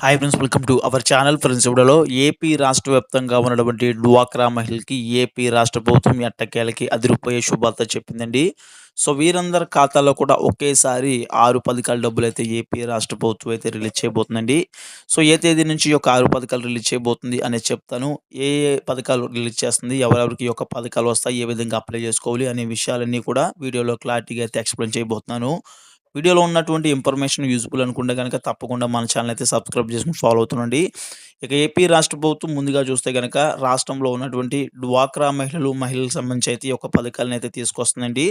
Hi friends welcome to our channel friends ఇవిడలో AP రాష్ట్ర వ్యాప్తంగా ఉన్నటువంటి డ్వాక్రా మహిళకి ఏపీ రాష్ట్ర ప్రభుత్వం ఎట్టకేలకి అదిరిపోయే శుభార్త చెప్పిందండి. సో వీరందరి ఖాతాలో కూడా ఒకేసారి ఆరు పథకాల డబ్బులు అయితే ఏపీ రాష్ట్ర ప్రభుత్వం అయితే రిలీజ్ చేయబోతుందండి. సో ఏ తేదీ నుంచి ఈ యొక్క ఆరు పథకాలు రిలీజ్ చేయబోతుంది అనేది చెప్తాను. ఏ ఏ పథకాలు రిలీజ్ చేస్తుంది ఎవరెవరికి ఈ యొక్క పథకాలు వస్తాయి ఏ విధంగా అప్లై చేసుకోవాలి అనే విషయాలన్నీ కూడా వీడియోలో క్లారిటీగా అయితే ఎక్స్ప్లెయిన్ చేయబోతున్నాను. వీడియోలో ఉన్నటువంటి ఇన్ఫర్మేషన్ యూజ్ఫుల్ అనుకుంటే కనుక తప్పకుండా మన ఛానల్ అయితే సబ్స్క్రైబ్ చేసుకుని ఫాలో అవుతుండండి. ఇక ఏపీ రాష్ట్ర ప్రభుత్వం ముందుగా చూస్తే కనుక రాష్ట్రంలో ఉన్నటువంటి డ్వాక్రా మహిళలు మహిళలకు సంబంధించి అయితే ఈ యొక్క పథకాలను అయితే తీసుకొస్తుందండి.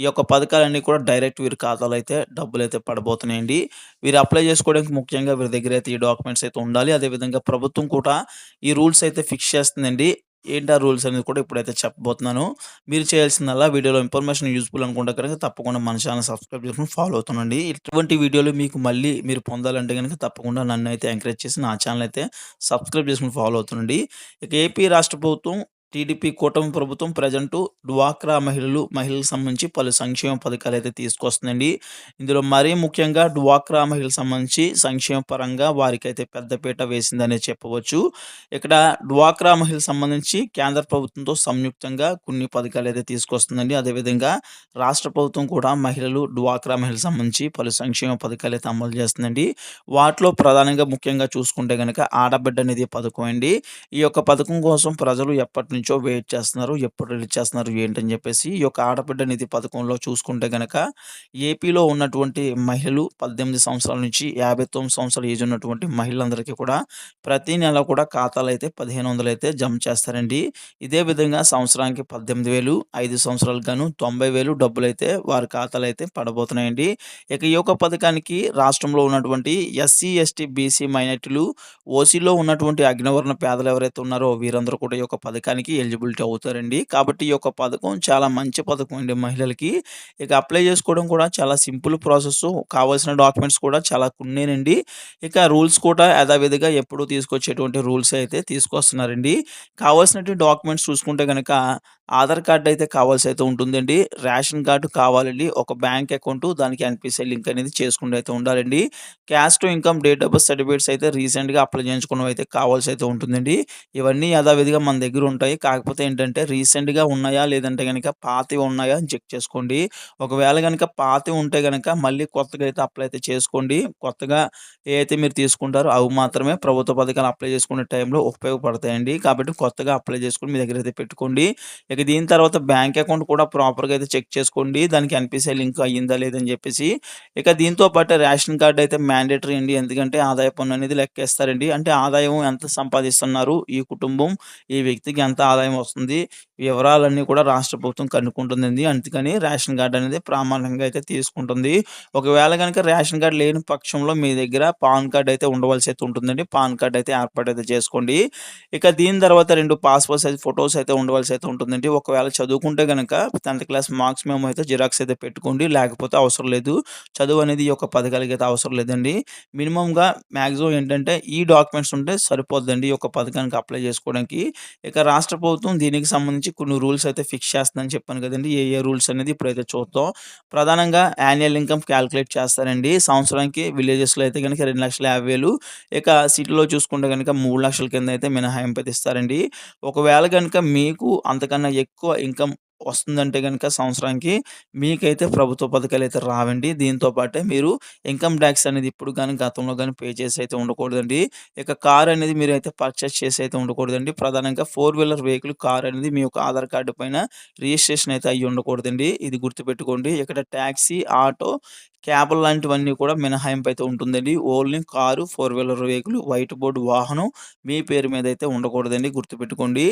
ఈ యొక్క పథకాలన్నీ కూడా డైరెక్ట్ వీరి ఖాతాలో అయితే డబ్బులు అయితే పడబోతున్నాయండి. వీరు అప్లై చేసుకోవడానికి ముఖ్యంగా వీరి దగ్గర అయితే ఈ డాక్యుమెంట్స్ అయితే ఉండాలి. అదేవిధంగా ప్రభుత్వం కూడా ఈ రూల్స్ అయితే ఫిక్స్ చేస్తుందండి. ఏంటి ఆ రూల్స్ అనేది కూడా ఇప్పుడైతే చెప్పబోతున్నాను. మీరు చేయాల్సిందల్లా వీడియోలో ఇన్ఫర్మేషన్ యూజ్ఫుల్ అనుకుంటే కనుక తప్పకుండా మన ఛానల్ సబ్స్క్రైబ్ చేసుకుని ఫాలో అవుతుండండి. ఇటువంటి వీడియోలు మీకు మళ్ళీ మీరు పొందాలంటే కనుక తప్పకుండా నన్ను అయితే ఎంకరేజ్ చేసి నా ఛానల్ అయితే సబ్స్క్రైబ్ చేసుకుని ఫాలో అవుతుండండి. ఇక ఏపీ రాష్ట్ర ప్రభుత్వం టీడీపీ కూటమి ప్రభుత్వం ప్రజెంటు డ్వాక్రా మహిళలు మహిళలకు సంబంధించి పలు సంక్షేమ పథకాలు అయితే తీసుకొస్తుందండి. ఇందులో మరీ ముఖ్యంగా డ్వాక్రా మహిళలకు సంబంధించి సంక్షేమ పరంగా వారికైతే పెద్దపీట వేసిందనే చెప్పవచ్చు. ఇక్కడ డ్వాక్రా మహిళలకు సంబంధించి కేంద్ర ప్రభుత్వంతో సంయుక్తంగా కొన్ని పథకాలు అయితే తీసుకొస్తుందండి. అదేవిధంగా రాష్ట్ర ప్రభుత్వం కూడా మహిళలు డ్వాక్రా మహిళలకు సంబంధించి పలు సంక్షేమ పథకాలు అయితే అమలు చేస్తుందండి. వాటిలో ప్రధానంగా ముఖ్యంగా చూసుకుంటే కనుక ఆడబిడ్డ అనేది పథకం అండి. ఈ యొక్క పథకం కోసం ప్రజలు ఎప్పటి నుంచో వెయిట్ చేస్తున్నారు ఎప్పుడు రిలీజ్ చేస్తున్నారు ఏంటని చెప్పేసి ఈ యొక్క ఆడబిడ్డ నిధి పథకంలో చూసుకుంటే కనుక ఏపీలో ఉన్నటువంటి మహిళలు పద్దెనిమిది సంవత్సరాల నుంచి యాభై తొమ్మిది సంవత్సరాల ఏజ్ ఉన్నటువంటి మహిళలందరికీ కూడా ప్రతి నెల కూడా ఖాతాలు అయితే పదిహేను వందలు అయితే జమ చేస్తారండి. ఇదే విధంగా సంవత్సరానికి పద్దెనిమిది వేలు ఐదు సంవత్సరాలు గాను తొంభై వేలు డబ్బులు అయితే వారి ఖాతాలు అయితే పడబోతున్నాయండి. ఇక ఈ యొక్క పథకానికి రాష్ట్రంలో ఉన్నటువంటి ఎస్సీ ఎస్టీ బీసీ మైనార్టీలు ఓసీలో ఉన్నటువంటి అగ్నివర్ణ పేదలు ఎవరైతే ఉన్నారో వీరందరూ కూడా ఈ యొక్క పథకానికి ఎలిజిబిలిటీ అవుతారండి. కాబట్టి ఈ యొక్క పథకం చాలా మంచి పథకం అండి మహిళలకి. ఇక అప్లై చేసుకోవడం కూడా చాలా సింపుల్ ప్రాసెస్ కావాల్సిన డాక్యుమెంట్స్ కూడా చాలా కొన్నేనండి. ఇక రూల్స్ కూడా యథావిధిగా ఎప్పుడు తీసుకొచ్చేటువంటి రూల్స్ అయితే తీసుకొస్తున్నారండి. కావాల్సినటువంటి డాక్యుమెంట్స్ చూసుకుంటే కనుక ఆధార్ కార్డ్ అయితే కావాల్సి అయితే ఉంటుందండి. రేషన్ కార్డు కావాలండి. ఒక బ్యాంక్ అకౌంట్ దానికి ఎన్పిసిఐ లింక్ అనేది చేసుకుంటూ అయితే ఉండాలండి. Caste income date of birth certificates అయితే రీసెంట్గా అప్లై చేయించుకోవడం అయితే కావాల్సి అయితే ఉంటుందండి. ఇవన్నీ యథావిధిగా మన దగ్గర ఉంటాయి. కాకపోతే ఏంటంటే రీసెంట్గా ఉన్నాయా లేదంటే కనుక పాతవి ఉన్నాయా అని చెక్ చేసుకోండి. ఒకవేళ కనుక పాతవి ఉంటే కనుక మళ్ళీ కొత్తగా అయితే అప్లై అయితే చేసుకోండి. కొత్తగా ఏ అయితే మీరు తీసుకుంటారో అవి మాత్రమే ప్రభుత్వ పథకాలు అప్లై చేసుకునే టైంలో ఉపయోగపడతాయండి. కాబట్టి కొత్తగా అప్లై చేసుకుని మీ దగ్గర అయితే పెట్టుకోండి. ఇక దీని తర్వాత బ్యాంక్ అకౌంట్ కూడా ప్రాపర్గా అయితే చెక్ చేసుకోండి. దానికి ఎన్పిసిఐ లింక్ అయ్యిందా లేదని చెప్పేసి. ఇక దీంతో పాటు రేషన్ కార్డు అయితే మ్యాండేటరీ అండి. ఎందుకంటే ఆదాయ పన్ను అనేది లెక్కేస్తారండి. అంటే ఆదాయం ఎంత సంపాదిస్తున్నారు ఈ కుటుంబం? ఈ వ్యక్తికి ఎంత ఆదాయం వస్తుంది? వివరాలన్నీ కూడా రాష్ట్ర ప్రభుత్వం కనుక్కుంటుందండి. అందుకని రేషన్ కార్డు అనేది ప్రామాణికంగా అయితే తీసుకుంటుంది. ఒకవేళ కనుక రేషన్ కార్డు లేని పక్షంలో మీ దగ్గర పాన్ కార్డ్ అయితే ఉండవలసి అయితే ఉంటుందండి. పాన్ కార్డు అయితే ఏర్పాటు అయితే చేసుకోండి. ఇక దీని తర్వాత రెండు పాస్పోర్ట్ సైజ్ ఫొటోస్ అయితే ఉండవలసి అయితే ఉంటుందండి. ఒకవేళ చదువుకుంటే కనుక టెన్త్ క్లాస్ మార్క్స్ మేము అయితే జిరాక్స్ అయితే పెట్టుకోండి. లేకపోతే అవసరం లేదు. చదువు అనేది ఈ యొక్క పథకాలకి అయితే అవసరం లేదండి. మినిమంగా మ్యాక్సిమం ఏంటంటే ఈ డాక్యుమెంట్స్ ఉంటే సరిపోద్దండి ఈ యొక్క పథకానికి అప్లై చేసుకోవడానికి. ఇక రాష్ట్ర ప్రభుత్వం దీనికి సంబంధించి కొన్ని రూల్స్ అయితే ఫిక్స్ చేస్తుందని చెప్పాను కదండి. ఏ ఏ రూల్స్ అనేది ఇప్పుడైతే చూద్దాం. ప్రధానంగా యాన్యువల్ ఇన్కమ్ క్యాలిక్యులేట్ చేస్తారండి. సంవత్సరానికి విలేజెస్లో అయితే కనుక రెండు లక్షల యాభై వేలు ఇక సిటీలో చూసుకుంటే కనుక మూడు లక్షల కింద అయితే మినహాయింపు ఇస్తారండి. ఒకవేళ కనుక మీకు అంతకన్నా ఎక్కువ ఇన్కమ్ వస్తుందంటే కనుక సంవత్సరానికి మీకైతే ప్రభుత్వ పథకాలు అయితే రావండి. దీంతో పాటే మీరు ఇన్‌కమ్ ట్యాక్స్ అనేది ఇప్పుడు కానీ గతంలో కానీ పే చేసి అయితే ఉండకూడదండి. ఇక కార్ అనేది మీరు అయితే పర్చేస్ చేసి అయితే ఉండకూడదండి. ప్రధానంగా ఫోర్ వీలర్ వెహికల్ కార్ అనేది మీ యొక్క ఆధార్ కార్డు పైన రిజిస్ట్రేషన్ అయితే అయ్యి ఉండకూడదండి. ఇది గుర్తుపెట్టుకోండి. ఇక్కడ టాక్సీ, ఆటో, క్యాబ్ లాంటివన్నీ కూడా మినహాయింపు అయితే ఉంటుందండి. Only car, four wheeler vehicle, white board వాహనం మీ పేరు మీద అయితే ఉండకూడదండి. గుర్తుపెట్టుకోండి.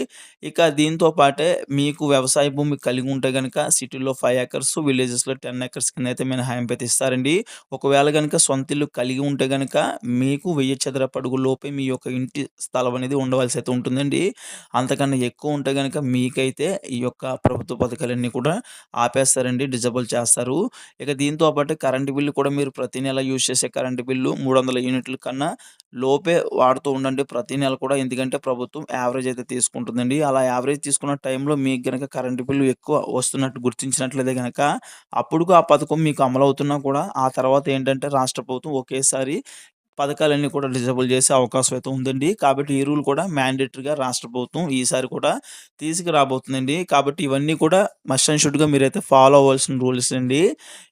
ఇక దీంతో పాటే మీకు వ్యవసాయ భూమి కలిగి ఉంటే కనుక సిటీలో ఫైవ్ ఏకర్స్ విలేజెస్‌లో టెన్ ఏకర్స్ కింద అయితే మినహాయింపు అయితే ఇస్తారండి. ఒకవేళ కనుక సొంత ఇల్లు కలిగి ఉంటే కనుక మీకు 1000 చదరపు లోపే మీ యొక్క ఇంటి స్థలం అనేది ఉండవలసి అయితే ఉంటుందండి. అంతకన్నా ఎక్కువ ఉంటే కనుక మీకైతే ఈ యొక్క ప్రభుత్వ పథకాలన్నీ కూడా ఆపేస్తారండి. డిజేబుల్ చేస్తారు. ఇక దీంతో పాటు కరెంటు బిల్లు కూడా మీరు ప్రతి నెల యూజ్ చేసే కరెంటు బిల్లు 300 యూనిట్ల కన్నా లోపే వాడుతూ ఉండండి ప్రతి నెల కూడా. ఎందుకంటే ప్రభుత్వం యావరేజ్ అయితే తీసుకుంటుందండి. అలా యావరేజ్ తీసుకున్న టైంలో మీకు కనుక కరెంటు బిల్లు ఎక్కువ వస్తున్నట్టు గుర్తించినట్లయితే కనుక అప్పుడుకు ఆ పథకం మీకు అమలవుతున్నా కూడా ఆ తర్వాత ఏంటంటే రాష్ట్ర ప్రభుత్వం ఒకేసారి పథకాలన్నీ కూడా డిజేబుల్ చేసే అవకాశం అయితే ఉందండి. కాబట్టి ఈ రూల్ కూడా మ్యాండేటరీగా రాష్ట్ర ప్రభుత్వం ఈసారి కూడా తీసుకురాబోతుందండి. కాబట్టి ఇవన్నీ కూడా మస్ట్ అండ్ షుడ్‌గా మీరైతే ఫాలో అవ్వాల్సిన రూల్స్ అండి.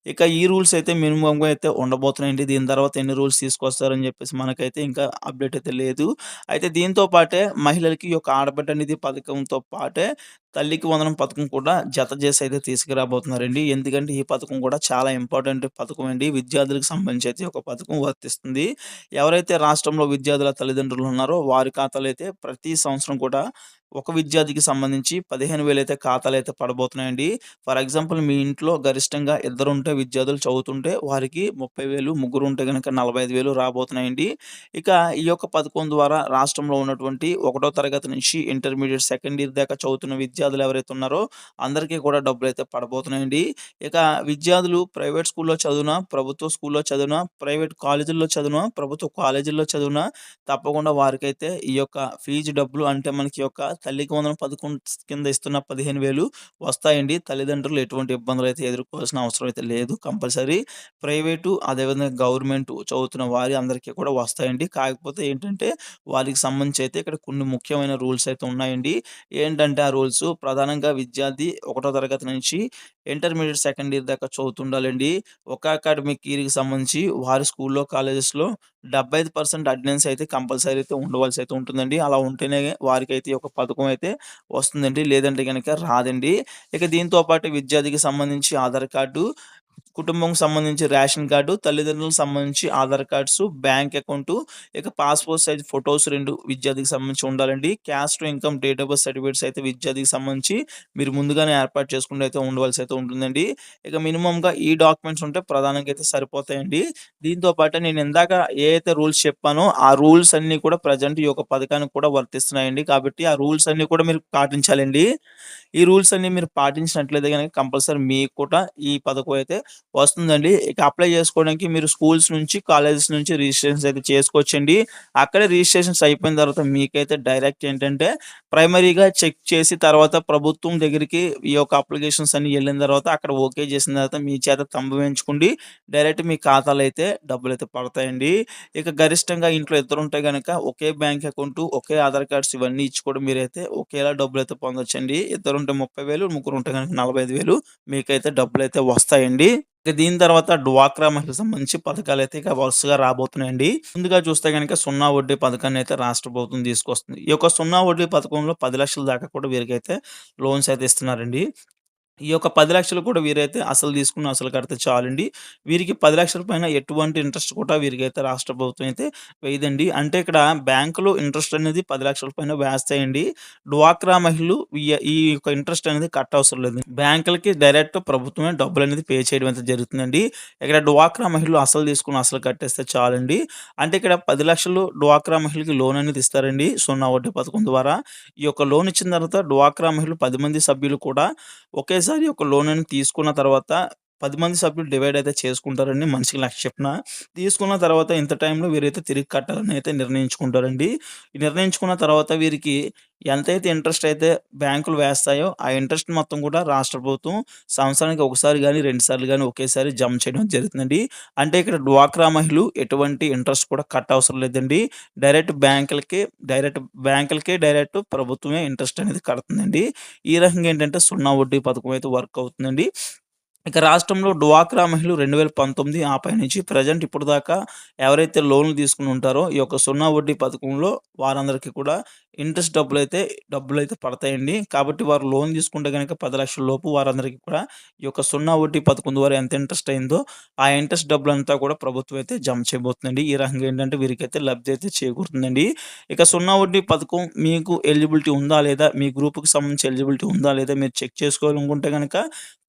ఇక ఈ రూల్స్ అయితే మినిమంగా అయితే ఉండబోతున్నాయండి. దీని తర్వాత ఎన్ని రూల్స్ తీసుకొస్తారని చెప్పేసి మనకైతే ఇంకా అప్డేట్ అయితే లేదు. అయితే దీంతో పాటే మహిళలకి ఈ యొక్క ఆడబిడ్డ నిధి పథకంతో పాటే తల్లికి వందనం పథకం కూడా జత చేసి అయితే తీసుకురాబోతున్నారండి. ఎందుకంటే ఈ పథకం కూడా చాలా ఇంపార్టెంట్ పథకం అండి. విద్యార్థులకు సంబంధించి అయితే ఒక పథకం వర్తిస్తుంది. ఎవరైతే రాష్ట్రంలో విద్యార్థుల తల్లిదండ్రులు ఉన్నారో వారి ఖాతాలో అయితే ప్రతి సంవత్సరం కూడా ఒక విద్యార్థికి సంబంధించి 15,000 అయితే ఖాతాలైతే పడబోతున్నాయండి. ఫర్ ఎగ్జాంపుల్ మీ ఇంట్లో గరిష్టంగా ఇద్దరు ఉంటే విద్యార్థులు చదువుతుంటే వారికి ముప్పై వేలు ముగ్గురు 30,000 ముగ్గురుంటే గనక 45,000 రాబోతున్నాయండి. ఇక ఈ యొక్క పథకం ద్వారా రాష్ట్రంలో ఉన్నటువంటి ఒకటో తరగతి నుంచి ఇంటర్మీడియట్ సెకండ్ ఇయర్ దాకా చదువుతున్న విద్యార్థులు ఎవరైతే ఉన్నారో అందరికీ కూడా డబ్బులు అయితే పడబోతున్నాయండి. ఇక విద్యార్థులు ప్రైవేట్ స్కూల్‌లో చదివినా, ప్రభుత్వ స్కూల్‌లో చదివినా, ప్రైవేట్ కాలేజీల్లో చదివినా, ప్రభుత్వ కాలేజీల్లో చదివినా తప్పకుండా వారికైతే ఈ యొక్క ఫీజు డబ్బులు అంటే మనకి యొక్క తల్లికి వందనం పథకం కింద ఇస్తున్న 15,000 వస్తాయండి. తల్లిదండ్రులు ఎటువంటి ఇబ్బందులు అయితే ఎదుర్కోవాల్సిన అవసరం అయితే లేదు. కంపల్సరీ ప్రైవేటు అదేవిధంగా గవర్నమెంట్ చదువుతున్న వారి అందరికీ కూడా వస్తాయండి. కాకపోతే ఏంటంటే వారికి సంబంధించి అయితే ఇక్కడ కొన్ని ముఖ్యమైన రూల్స్ అయితే ఉన్నాయండి. ఏంటంటే ఆ రూల్స్ ప్రధానంగా విద్యార్థి ఒకటో తరగతి నుంచి ఇంటర్మీడియట్ సెకండ్ ఇయర్ దాకా చదువుతుండాలండి. ఒక అకాడమిక్ ఇయర్‌కి సంబంధించి వారి స్కూల్‌లో, కాలేజెస్‌లో 75% అటెండెన్స్ అయితే కంపల్సరీ అయితే ఉండవలసి అయితే ఉంటుందండి. అలా ఉంటేనే వారికైతే అయితే ఒక పథకం అయితే వస్తుందండి. లేదంటే గనక రాదండి. ఇక దీంతో పాటు విద్యార్థికి సంబంధించి ఆధార్ కార్డు, కుటుంబంకి సంబంధించి రేషన్ కార్డు, తల్లిదండ్రులకు సంబంధించి ఆధార్ కార్డ్స్, బ్యాంక్ అకౌంటు, ఇక పాస్‌పోర్ట్ సైజ్ ఫోటోస్ రెండు విద్యార్థికి సంబంధించి ఉండాలండి. Caste income, date of birth certificates అయితే విద్యార్థికి సంబంధించి మీరు ముందుగానే ఏర్పాటు చేసుకుంటే అయితే ఉండవలసి అయితే ఉంటుందండి. ఇక మినిమంగా ఈ డాక్యుమెంట్స్ ఉంటే ప్రధానంగా అయితే సరిపోతాయండి. దీంతో పాటు నేను ఇందాక ఏ అయితే రూల్స్ చెప్పానో ఆ రూల్స్ అన్నీ కూడా ప్రెజెంట్ ఈ యొక్క పథకానికి కూడా వర్తిస్తున్నాయండి. కాబట్టి ఆ రూల్స్ అన్నీ కూడా మీరు పాటించాలండి. ఈ రూల్స్ అన్నీ మీరు పాటించినట్లయితే గనక కంపల్సరీ మీకు కూడా ఈ పథకం అయితే వస్తుందండి. ఇక అప్లై చేసుకోవడానికి మీరు స్కూల్స్ నుంచి, కాలేజెస్ నుంచి రిజిస్ట్రేషన్స్ అయితే చేసుకోవచ్చండి. అక్కడే రిజిస్ట్రేషన్స్ అయిపోయిన తర్వాత మీకైతే డైరెక్ట్ ఏంటంటే ప్రైమరీగా చెక్ చేసి తర్వాత ప్రభుత్వం దగ్గరికి ఈ యొక్క అప్లికేషన్స్ అన్నీ వెళ్ళిన తర్వాత అక్కడ ఓకే చేసిన తర్వాత మీ చేత తంబు డైరెక్ట్ మీ ఖాతాలో అయితే డబ్బులైతే పడతాయండి. ఇక గరిష్టంగా ఇంట్లో ఇద్దరు ఉంటే కనుక ఒకే బ్యాంక్ అకౌంట్ ఒకే ఆధార్ కార్డ్స్ ఇవన్నీ ఇచ్చి కూడా మీరైతే ఒకేలా డబ్బులైతే పొందొచ్చండి. ఇద్దరుంటే 30,000 ముగ్గురుంటే గనక 45,000 మీకైతే డబ్బులు అయితే వస్తాయండి. ఇక దీని తర్వాత డ్వాక్రా మహిళలకు సంబంధించి అయితే ఇక వరుసగా రాబోతున్నాయండి. ముందుగా చూస్తే కనుక సున్నా వడ్డీ పథకాన్ని అయితే రాష్ట్ర ప్రభుత్వం తీసుకొస్తుంది. ఈ యొక్క సున్నా వడ్డీ పథకంలో పది లక్షల దాకా కూడా వీరికైతే లోన్స్ అయితే ఇస్తున్నారండి. ఈ యొక్క పది లక్షలు కూడా వీరైతే అసలు తీసుకున్న అసలు కడితే చాలండి. వీరికి పది లక్షల పైన ఎటువంటి ఇంట్రెస్ట్ కూడా వీరికైతే రాష్ట్ర ప్రభుత్వం అయితే వేయదండి. అంటే ఇక్కడ బ్యాంకులో ఇంట్రెస్ట్ అనేది పది లక్షల పైన వేస్తాయండి. డ్వాక్రా మహిళలు ఈ ఈ యొక్క ఇంట్రెస్ట్ అనేది కట్టవసరం లేదు. బ్యాంకులకి డైరెక్ట్ ప్రభుత్వమే డబ్బులు అనేది పే చేయడం అయితే జరుగుతుందండి. ఇక్కడ డ్వాక్రా మహిళలు అసలు తీసుకున్న అసలు కట్టేస్తే చాలండి. అంటే ఇక్కడ పది లక్షలు డ్వాక్రా మహిళకి లోన్ అనేది ఇస్తారండి. సున్నా వడ్డీ పథకం ద్వారా. ఈ యొక్క లోన్ ఇచ్చిన తర్వాత డ్వాక్రా మహిళలు పది మంది సభ్యులు కూడా ఒకే ఒకేసారి ఒక లోన్ అనేది తీసుకున్న తర్వాత పది మంది సభ్యులు డివైడ్ అయితే చేసుకుంటారండి. మనిషికి లక్ష చెప్పిన తీసుకున్న తర్వాత ఇంత టైంలో వీరైతే తిరిగి కట్టాలని అయితే నిర్ణయించుకుంటారండి. నిర్ణయించుకున్న తర్వాత వీరికి ఎంతైతే ఇంట్రెస్ట్ అయితే బ్యాంకులు వేస్తాయో ఆ ఇంట్రెస్ట్ మొత్తం కూడా రాష్ట్ర ప్రభుత్వం సంవత్సరానికి ఒకసారి గాని, 2 సార్లు ఒకేసారి జమ చేయడం జరుగుతుందండి. అంటే ఇక్కడ డ్వాక్రా మహిళలు ఎటువంటి ఇంట్రెస్ట్ కూడా కట్టవసరం లేదండి. డైరెక్ట్ బ్యాంకులకి డైరెక్ట్ బ్యాంకులకే డైరెక్ట్ ప్రభుత్వమే ఇంట్రెస్ట్ అనేది కడుతుందండి. ఈ రకంగా ఏంటంటే సున్నా వడ్డీ పథకం అయితే వర్క్ అవుతుందండి. ఇక రాష్ట్రంలో డ్వాక్రా మహిళలు 2019 ఆ పైనుంచి ప్రెజెంట్ ఇప్పటిదాకా ఎవరైతే లోన్‌లు తీసుకుని ఉంటారో ఈ యొక్క సున్నా వడ్డీ పథకంలో వారందరికీ కూడా ఇంట్రెస్ట్ డబ్బులు అయితే డబ్బులు అయితే పడతాయండి. కాబట్టి వారు లోన్ తీసుకుంటే కనుక పది లక్షల లోపు వారందరికీ కూడా ఈ యొక్క సున్నా వడ్డీ పథకం ద్వారా ఎంత ఇంట్రెస్ట్ అయిందో ఆ ఇంట్రెస్ట్ డబ్బులంతా కూడా ప్రభుత్వం అయితే జమ చేయబోతుందండి. ఈ రకంగా ఏంటంటే వీరికైతే లబ్ధి అయితే చేకూరుతుందండి. ఇక సున్నా వడ్డీ పథకం మీకు ఎలిజిబిలిటీ ఉందా లేదా? మీ గ్రూప్‌కి సంబంధించి ఎలిజిబిలిటీ ఉందా లేదా? మీరు చెక్ చేసుకోవాలనుకుంటే కనుక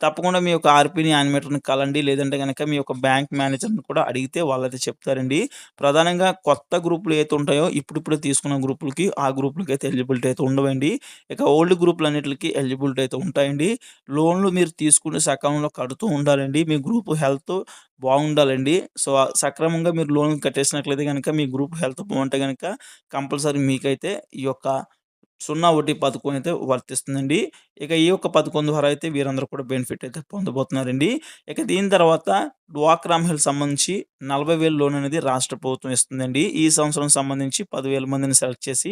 తప్పకుండా మీ యొక్క ఆర్‌పిని యానిమేటర్‌ని కలండి. లేదంటే కనుక మీ యొక్క బ్యాంక్ మేనేజర్‌ని కూడా అడిగితే వాళ్ళైతే చెప్తారండి. ప్రధానంగా కొత్త గ్రూపులు అయితే ఉంటాయో ఇప్పుడిప్పుడే తీసుకున్న గ్రూపులకి ఆ గ్రూపులకి అయితే ఎలిజిబిలిటీ అయితే ఉండవండి. ఇక ఓల్డ్ గ్రూపులు అన్నిటికి ఎలిజిబిలిటీ అయితే ఉంటాయండి. లోన్‌లు మీరు తీసుకునే సకాలంలో కడుతూ ఉండాలండి. మీ గ్రూప్ హెల్త్ బాగుండాలండి. సో, సక్రమంగా మీరు లోన్ కట్టేసినట్లయితే కనుక మీ గ్రూప్ హెల్త్ బాగుంటే కనుక కంపల్సరీ మీకైతే ఈ యొక్క సున్నా వడ్డీ పథకం అయితే వర్తిస్తుందండి. ఇక ఈ యొక్క పథకం ద్వారా అయితే వీరందరూ కూడా బెనిఫిట్ అయితే పొందబోతున్నారండి. ఇక దీని తర్వాత డ్వాక్రా మహిళలకు సంబంధించి నలభై వేలు లోన్ అనేది రాష్ట్ర ప్రభుత్వం ఇస్తుందండి. ఈ సంవత్సరం సంబంధించి పదివేల మందిని సెలెక్ట్ చేసి,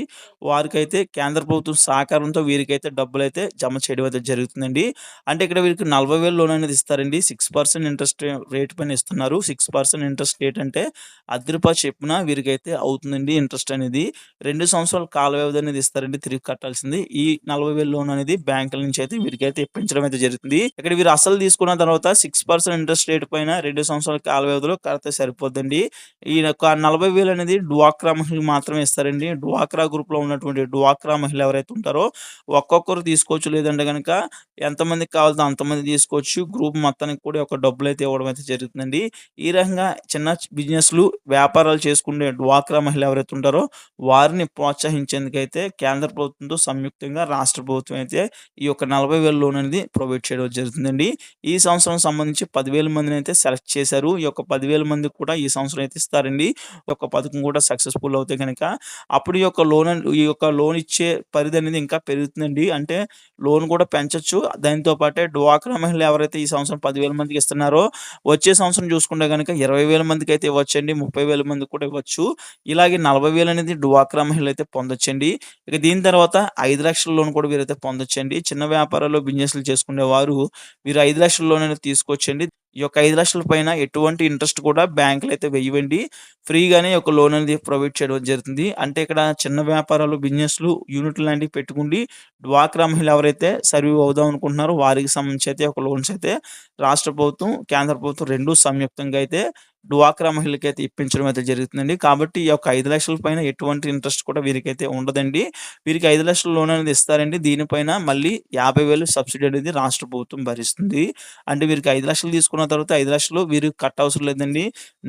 వారికైతే కేంద్ర ప్రభుత్వం సహకారంతో వీరికైతే డబ్బులైతే జమ చేయడం అయితే జరుగుతుందండి. అంటే ఇక్కడ వీరికి నలభై వేలు లోన్ అనేది ఇస్తారండి. సిక్స్ పర్సెంట్ ఇంట్రెస్ట్ రేట్ పైన ఇస్తున్నారు. సిక్స్ పర్సెంట్ ఇంట్రెస్ట్ రేట్ అంటే రూ. 10 చొప్పున వీరికైతే అవుతుందండి ఇంట్రెస్ట్ అనేది. రెండు సంవత్సరాల కాల వ్యవధి అనేది ఇస్తారండి తిరిగి కట్టాల్సింది. ఈ 40,000 లోన్ అనేది బ్యాంకుల నుంచి అయితే వీరికైతే ఇప్పించడం అయితే జరుగుతుంది. ఇక్కడ వీరు అసలు తీసుకున్న తర్వాత సిక్స్ పర్సెంట్ ఇంట్రెస్ట్ రేట్ పైన రెండు సంవత్సరాల కాల వ్యవధిలో కడితే సరిపోద్దండి. ఈ యొక్క నలభై వేలు అనేది డ్వాక్రా మహిళకి మాత్రమే ఇస్తారండి. డ్వాక్రా గ్రూప్‌లో ఉన్నటువంటి డ్వాక్రా మహిళ ఎవరైతే ఉంటారో ఒక్కొక్కరు తీసుకోవచ్చు. లేదంటే కనుక ఎంతమందికి కావాలో అంతమంది తీసుకోవచ్చు. గ్రూప్ మొత్తానికి కూడా ఒక డబ్బులైతే ఇవ్వడం అయితే జరుగుతుందండి. ఈ రకంగా చిన్న బిజినెస్‌లు, వ్యాపారాలు చేసుకునే డ్వాక్రా మహిళ ఎవరైతే ఉంటారో వారిని ప్రోత్సహించేందుకైతే కేంద్ర ప్రభుత్వంతో సంయుక్తంగా రాష్ట్ర ప్రభుత్వం అయితే ఈ యొక్క నలభై వేల లోన్ అనేది ప్రొవైడ్ చేయడం జరుగుతుందండి. ఈ సంవత్సరం సంబంధించి 10,000 అయితే సెలెక్ట్ చేశారు. ఈ యొక్క పదివేల మందికి కూడా ఈ సంవత్సరం అయితే ఇస్తారండి. ఈ యొక్క పథకం కూడా సక్సెస్‌ఫుల్ అవుతే కనుక అప్పుడు ఈ యొక్క లోన్ ఈ యొక్క లోన్ ఇచ్చే పరిధి అనేది ఇంకా పెరుగుతుందండి. అంటే లోన్ కూడా పెంచవచ్చు దానితో పాటే డ్వాక్రా మహిళలు ఎవరైతే ఈ సంవత్సరం పదివేల మందికి ఇస్తున్నారో వచ్చే సంవత్సరం చూసుకుంటే కనుక ఇరవై వేల మందికి అయితే ఇవ్వచ్చండి. 30,000 మందికి కూడా ఇవ్వచ్చు. ఇలాగే నలభై వేలు అనేది డ్వాక్రా మహిళలు అయితే పొందొచ్చండి. ఇక దీని తర్వాత ఐదు లక్షల లోన్ కూడా వీరైతే పొందొచ్చండి. చిన్న వ్యాపారాలు, బిజినెస్‌లు చేసుకునేవారు వీరు 5,00,000 లోన్ అనేది తీసుకోవచ్చండి. ఈ యొక్క ఐదు లక్షల పైన ఎటువంటి ఇంట్రెస్ట్ కూడా బ్యాంకులు అయితే వెయ్యవండి. ఫ్రీగానే ఒక లోన్ అనేది ప్రొవైడ్ చేయడం జరుగుతుంది. అంటే ఇక్కడ చిన్న వ్యాపారాలు, బిజినెస్‌లు, యూనిట్లు లాంటివి పెట్టుకుండి డ్వాక్రా మహిళ ఎవరైతే సర్వీవ్ అవుదాం అనుకుంటున్నారో వారికి సంబంధించి అయితే ఒక లోన్స్ అయితే రాష్ట్ర ప్రభుత్వం, కేంద్ర ప్రభుత్వం రెండు సంయుక్తంగా అయితే డ్వాక్రా అయితే ఇప్పించడం అయితే జరుగుతుందండి. కాబట్టి ఈ యొక్క ఐదు లక్షల పైన ఎటువంటి ఇంట్రెస్ట్ కూడా వీరికైతే ఉండదండి. వీరికి ఐదు లక్షల లోన్ అనేది ఇస్తారండి. దీనిపైన మళ్ళీ యాభై వేలు సబ్సిడీ అనేది రాష్ట్ర ప్రభుత్వం భరిస్తుంది. అంటే వీరికి ఐదు లక్షలు తీసుకున్న తర్వాత ఐదు లక్షలు వీరు కట్టవసరం లేదండి.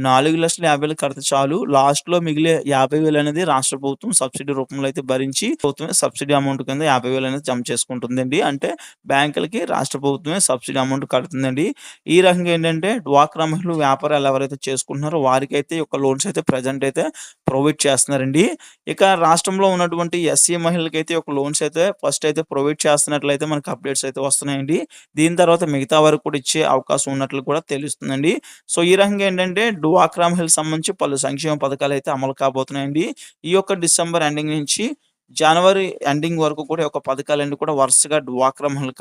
4,50,000 కడితే చాలు. లాస్ట్‌లో మిగిలే 50,000 అనేది రాష్ట్ర ప్రభుత్వం సబ్సిడీ రూపంలో అయితే భరించి ప్రభుత్వమే సబ్సిడీ అమౌంట్ కింద యాభై వేలు అనేది జమ చేసుకుంటుందండి. అంటే బ్యాంకులకి రాష్ట్ర ప్రభుత్వమే సబ్సిడీ అమౌంట్ కడుతుందండి. ఈ రకంగా ఏంటంటే డ్వాక్రా మహిళలు వ్యాపారాలు ఎవరైతే చేసుకుంటున్నారో వారికైతే ఈ యొక్క లోన్స్ అయితే ప్రజెంట్ అయితే ప్రొవైడ్ చేస్తున్నారండి. ఇక రాష్ట్రంలో ఉన్నటువంటి ఎస్సీ మహిళలకైతే ఒక లోన్స్ అయితే ఫస్ట్ అయితే ప్రొవైడ్ చేస్తున్నట్లయితే మనకు అప్డేట్స్ అయితే వస్తున్నాయండి. దీని తర్వాత మిగతా వారికి కూడా ఇచ్చే అవకాశం ఉన్నట్లు కూడా తెలుస్తుందండి. సో, ఈ రకంగా ఏంటంటే డువాక్రా మహిళలకు సంబంధించి పలు సంక్షేమ పథకాలు అయితే అమలు కాబోతున్నాయండి. ఈ యొక్క డిసెంబర్ ఎండింగ్ నుంచి జనవరి ఎండింగ్ వరకు కూడా ఒక యొక్క పథకాలన్నీ కూడా వరుసగా డ్వాక్రా మహిళల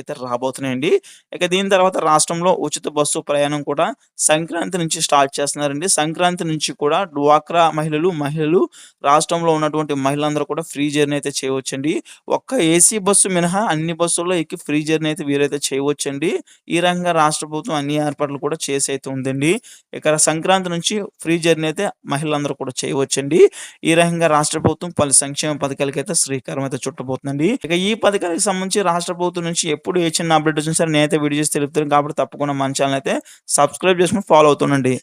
అయితే రాబోతున్నాయండి. ఇక దీని తర్వాత రాష్ట్రంలో ఉచిత బస్సు ప్రయాణం కూడా సంక్రాంతి నుంచి స్టార్ట్ చేస్తున్నారండి. సంక్రాంతి నుంచి కూడా డ్వాక్రా మహిళలు, మహిళలు రాష్ట్రంలో ఉన్నటువంటి మహిళలందరూ కూడా ఫ్రీ జర్నీ అయితే చేయవచ్చండి. ఒక్క ఏసీ బస్సు మినహా అన్ని బస్సుల్లో ఎక్కి ఫ్రీ జర్నీ అయితే వీరైతే చేయవచ్చండి. ఈ రకంగా రాష్ట్ర ప్రభుత్వం అన్ని ఏర్పాట్లు కూడా చేసి అయితే ఉందండి. ఇక్కడ సంక్రాంతి నుంచి ఫ్రీ జర్నీ అయితే మహిళలందరూ కూడా చేయవచ్చండి. ఈ రకంగా రాష్ట్ర ప్రభుత్వం పలు సంక్షేమ పథకాలకైతే శ్రీకారం అయితే చుట్టబోతుందండి. ఇక ఈ పథకాలకు సంబంధించి రాష్ట్ర ప్రభుత్వం నుంచి ఎప్పుడు ఏ చిన్న అప్డేట్ వచ్చినా సరే నేనైతే వీడియో చేసి తెలుపుతాను. కాబట్టి తప్పకుండా మన అయితే సబ్స్క్రైబ్ చేసుకొని ఫాలో అవుతుండండి.